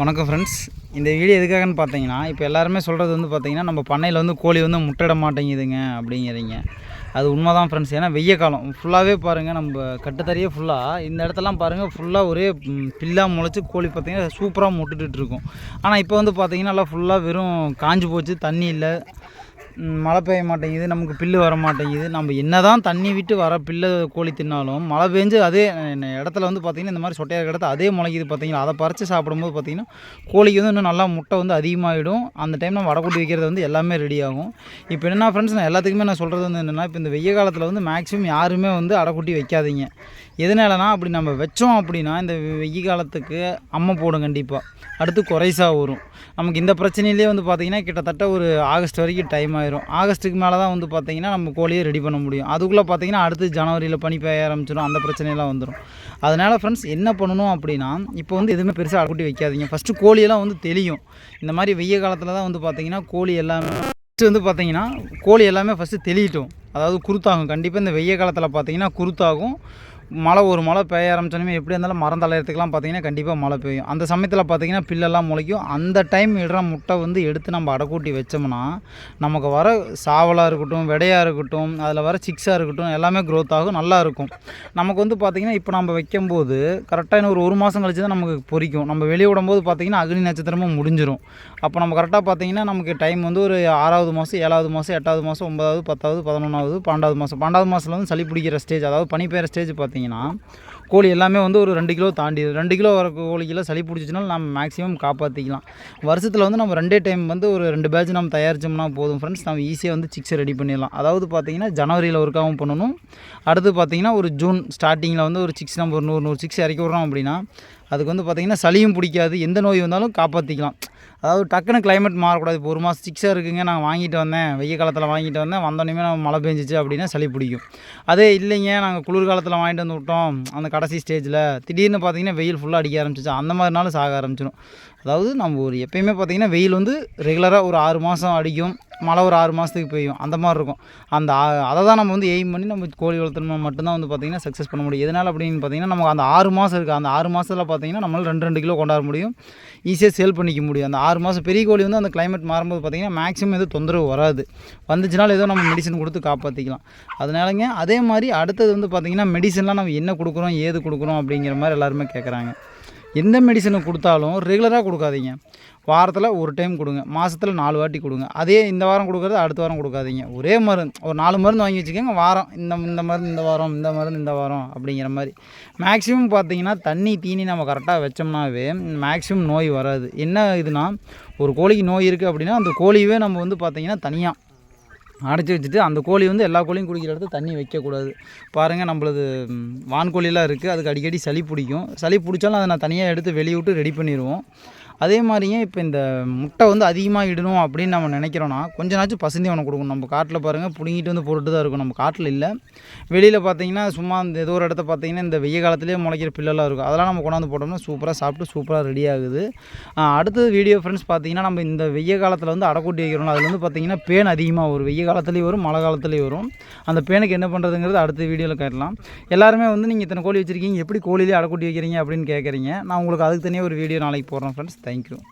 வணக்கம் ஃப்ரெண்ட்ஸ் இந்த வீடியோ எதுக்காகன்னு பார்த்தீங்கன்னா இப்போ எல்லாருமே சொல்கிறது வந்து பார்த்தீங்கன்னா நம்ம பண்ணையில் வந்து கோழி வந்து முட்டையிட மாட்டேங்குதுங்க அப்படிங்கிறீங்க. அது உண்மை தான் ஃப்ரெண்ட்ஸ் ஏன்னா வெய்ய காலம். ஃபுல்லாகவே பாருங்கள் நம்ம கட்டுத்தறியே ஃபுல்லாக இந்த இடத்தெல்லாம் பாருங்கள் ஃபுல்லாக ஒரே பில்லாக முளைச்சி கோழி பார்த்தீங்கன்னா சூப்பராக முட்டுட்டு இருக்கும். ஆனால் இப்போ வந்து பார்த்தீங்கன்னா நல்லா ஃபுல்லாக வெறும் காஞ்சு போச்சு தண்ணி இல்லை. மழை பெய்ய மாட்டேங்குது நமக்கு பில்லு வர மாட்டேங்குது. நம்ம என்ன தான் தண்ணி விட்டு வர பில்லு கோழி தின்னாலும் மழை பெஞ்சு அதே இடத்துல வந்து பார்த்திங்கன்னா இந்த மாதிரி சொட்டையாக இருக்கிற இடத்துல அதே முளைக்குது பார்த்திங்களா அதை பறித்து சாப்பிடும்போது பார்த்திங்கன்னா கோழிக்கு வந்து இன்னும் நல்லா முட்டை வந்து அதிகமாகிடும் அந்த டைம் நம்ம வடக்குட்டி வைக்கிறது வந்து எல்லாமே ரெடி ஆகும். இப்போ என்ன ஃப்ரெண்ட்ஸ் நான் எல்லாத்துக்குமே நான் சொல்கிறது வந்து என்னென்னா இப்போ இந்த வெய்ய காலத்தில் வந்து மேக்ஸிமம் யாருமே வந்து அடைக்குட்டி வைக்காதீங்க. எதனாலனா அப்படி நம்ம வச்சோம் அப்படின்னா இந்த வெய்ய காலத்துக்கு அம்மை போடும் கண்டிப்பாக அடுத்து குறைசா வரும் நமக்கு இந்த பிரச்சனையிலே வந்து பார்த்திங்கன்னா கிட்டத்தட்ட ஒரு ஆகஸ்ட் வரைக்கும் டைம் ஆயிரும். ஆகஸ்ட்டுக்கு மேலே தான் வந்து பார்த்திங்கன்னா நம்ம கோழியை ரெடி பண்ண முடியும். அதுக்குள்ளே பார்த்திங்கன்னா அடுத்து ஜனவரியில் பனி பெய்ய ஆரம்பிச்சிடும் அந்த பிரச்சனையெல்லாம் வந்துடும் அதனால் ஃப்ரெண்ட்ஸ் என்ன பண்ணணும் அப்படின்னா இப்போ வந்து எதுவுமே பெருசாக அடக்குட்டி வைக்காதீங்க. ஃபஸ்ட்டு கோழியெல்லாம் வந்து தெளியும். இந்த மாதிரி வெய்ய காலத்தில் தான் வந்து பார்த்திங்கன்னா கோழி எல்லாமே ஃபஸ்ட்டு வந்து பார்த்திங்கன்னா கோழி எல்லாமே ஃபஸ்ட்டு தெளியிட்டோம். அதாவது குருத்தாகும். கண்டிப்பாக இந்த வெய்ய காலத்தில் பார்த்தீங்கன்னா குருத்தாகும். மழை ஒரு மழை பெய்ய ஆரம்பிச்சோன்னே எப்படி இருந்தாலும் மரம் தலையறதுக்கெலாம் பார்த்தீங்கன்னா கண்டிப்பாக மழை பெய்யும். அந்த சமயத்தில் பார்த்தீங்கன்னா பில்லெல்லாம் முளைக்கும். அந்த டைம் இடுற முட்டை வந்து எடுத்து நம்ம அடைக்கூட்டி வச்சோம்னா நமக்கு வர சாவலாக இருக்கட்டும் விடையாக இருக்கட்டும் அதில் வர சிக்ஸாக இருக்கட்டும் எல்லாமே க்ரோத் ஆகும் நல்லா இருக்கும். நமக்கு வந்து பார்த்திங்கன்னா இப்போ நம்ம வைக்கும்போது கரெக்டாக இன்னும் ஒரு ஒரு மாதம் கழிச்சு தான் நமக்கு பொரிக்கும். நம்ம வெளியே விடும்போது பார்த்திங்கன்னா அக்னி நட்சத்திரமும் முடிஞ்சிடும் அப்போ நம்ம கரெக்டாக பார்த்தீங்கன்னா நமக்கு டைம் வந்து ஒரு ஆறாவது மாதம் ஏழாவது மாதம் எட்டாவது மாதம் ஒன்பதாவது பத்தாவது பதினொன்றாவது பன்னெண்டாவது மாதம் பன்னெண்டாவது மாதத்தில் வந்து சளி பிடிக்கிற ஸ்டேஜ் அதாவது பனி பெய்கிற ஸ்டேஜ் பார்த்திங்கன்னா கோழி எல்லாமே வந்து ஒரு ரெண்டு கிலோ தாண்டி ரெண்டு கிலோ வர கோழிக்கெல்லாம் சளி பிடிச்சிச்சினாலும் நம்ம மேக்ஸிமம் காப்பாற்றிக்கலாம் வருஷத்தில் வந்து நம்ம ரெண்டே டைம் வந்து ஒரு ரெண்டு பேட்ச் நம்ம தயாரிச்சோம்னா போதும் ஃப்ரெண்ட்ஸ் நம்ம ஈஸியாக வந்து சிக்ஸை ரெடி பண்ணிடலாம். அதாவது பார்த்தீங்கன்னா ஜனவரியில் ஒர்க்காகவும் பண்ணணும். அடுத்து பார்த்தீங்கன்னா ஒரு ஜூன் ஸ்டார்டிங்கில் வந்து ஒரு சிக்ஸ் நம்ம ஒரு நூறு நூறு சிக்ஸ் இறக்கி விட்றோம் அப்படின்னா அதுக்கு வந்து பார்த்திங்கன்னா சளியும் பிடிக்காது. எந்த நோய் வந்தாலும் காப்பாற்றிக்கலாம் அதாவது டக்குன்னு கிளைமேட் மாறக்கூடாது. இப்போ ஒரு மாதம் சிக்ஸாக இருக்குங்க நான் வாங்கிட்டு வந்தேன். வெய்ய காலத்தில் வாங்கிட்டு வந்தேன். வந்தோடனே நம்ம மழை பெஞ்சிச்சு அப்படின்னா சளி பிடிக்கும். அதே இல்லைங்க நாங்கள் குளிர்காலத்தில் வாங்கிட்டு வந்து விட்டோம். அந்த கடைசி ஸ்டேஜில் திடீர்னு பார்த்தீங்கன்னா வெயில் ஃபுல்லாக அடிக்க ஆரம்பிச்சிச்சு. அந்த மாதிரினாலும் சாக ஆரம்பிச்சிடும். அதாவது நம்ம ஒரு எப்பயுமே பார்த்தீங்கன்னா வெயில் வந்து ரெகுலராக ஒரு ஆறு மாதம் அடிக்கும். மழை ஒரு ஆறு மாதத்துக்கு பெய்யும். அந்த மாதிரி இருக்கும். அந்த அதை தான் நம்ம வந்து எய்ம் பண்ணி நம்ம கோழி வளர்த்தணும்னா மட்டும்தான் வந்து பார்த்திங்கன்னா சக்ஸஸ் பண்ண முடியும். எதனால் அப்படின்னு பார்த்தீங்கன்னா நமக்கு அந்த ஆறு மாதம் இருக்குது அந்த ஆறு மாதத்தில் பார்த்தீங்கன்னா நம்மளால் ரெண்டு ரெண்டு கிலோ கொண்டாட முடியும். ஈஸியாக சேல் பண்ணிக்க முடியும். அந்த ஆறு மாதம் பெரிய கோழி வந்து அந்த கிளைமேட் மாறும்போது பார்த்திங்கன்னா மேக்ஸிமம் எதுவும் தொந்தரவு வராது. வந்துச்சுனாலும் ஏதோ நம்ம மெடிசன் கொடுத்து காப்பாற்றிக்கலாம் அதனாலங்க அதே மாதிரி அடுத்தது வந்து பார்த்திங்கன்னா மெடிசன்லாம் நம்ம என்ன கொடுக்குறோம் ஏது கொடுக்குறோம் அப்படிங்கிற மாதிரி எல்லாருமே கேட்குறாங்க எந்த மெடிசனை கொடுத்தாலும் ரெகுலராக கொடுக்காதீங்க. வாரத்தில் ஒரு டைம் கொடுங்க. மாதத்தில் நாலு வாட்டி கொடுங்க. அதே இந்த வாரம் கொடுக்குறது அடுத்த வாரம் கொடுக்காதீங்க. ஒரே மருந்து ஒரு நாலு மருந்து வாங்கி வச்சுக்கோங்க வாரம் இந்த இந்த மருந்து இந்த வாரம் இந்த மருந்து இந்த வாரம் அப்படிங்கிற மாதிரி. மேக்ஸிமம் பார்த்தீங்கன்னா தண்ணி தீனி நம்ம கரெக்டாக வச்சோம்னாவே மேக்ஸிமம் நோய் வராது. என்ன இதுனா ஒரு கோழிக்கு நோய் இருக்குது அப்படின்னா அந்த கோழியவே நம்ம வந்து பார்த்திங்கன்னா தனியாக அடைச்சி வச்சுட்டு அந்த கோழி வந்து எல்லா கோழியும் குடிக்கிற இடத்துல தண்ணி வைக்கக்கூடாது. பாருங்கள் நம்மளது ம், வான்கோழிலாம் இருக்குது அதுக்கு அடிக்கடி சளி பிடிக்கும். சளி பிடிச்சாலும் அதை நான் தனியாக எடுத்து வெளியே விட்டு ரெடி பண்ணிடுவோம் அதே மாதிரியே இப்போ இந்த முட்டை வந்து அதிகமாக இடணும் அப்படின்னு நம்ம நினைக்கிறோன்னா கொஞ்ச நாச்சும் பசுந்தி கொடுக்கணும். நம்ம காட்டில் பாருங்கள் பிடுங்கிட்டு வந்து போட்டுட்டு தான் இருக்கும். நம்ம காட்டில் இல்லை. வெளியில் பார்த்தீங்கன்னா சும்மா இந்த ஏதோ ஒரு இடத்த பார்த்தீங்கன்னா இந்த வெய்ய காலத்துலேயே முளைக்கிற பில்லெல்லாம் இருக்கும். அதெல்லாம் நம்ம கொண்டாந்து போட்டோம்னா சூப்பராக சாப்பிட்டு சூப்பராக ரெடி ஆகுது. அடுத்தது வீடியோ ஃப்ரெண்ட்ஸ் பார்த்தீங்கன்னா நம்ம இந்த வெய்ய காலத்தில் வந்து அடைக்கூட்டி வைக்கிறோம் அதில் வந்து பார்த்தீங்கன்னா பேன் அதிகமாக வரும். வெய்ய காலத்துலேயும் வரும் மழை காலத்துலேயும் வரும். அந்த பேனுக்கு என்ன பண்ணுறதுங்கிறது அடுத்த வீடியோவில் காட்டலாம். எல்லாருமே வந்து நீங்கள் இத்தனை கோழி வச்சுருக்கீங்க எப்படி கோழிலேயே அடைக்கூட்டி வைக்கிறீங்க? அப்படின்னு கேட்குறீங்க நான் உங்களுக்கு அதுக்கு தனியாக ஒரு வீடியோ நாளைக்கு போடுறேன் ஃப்ரெண்ட்ஸ் Thank you.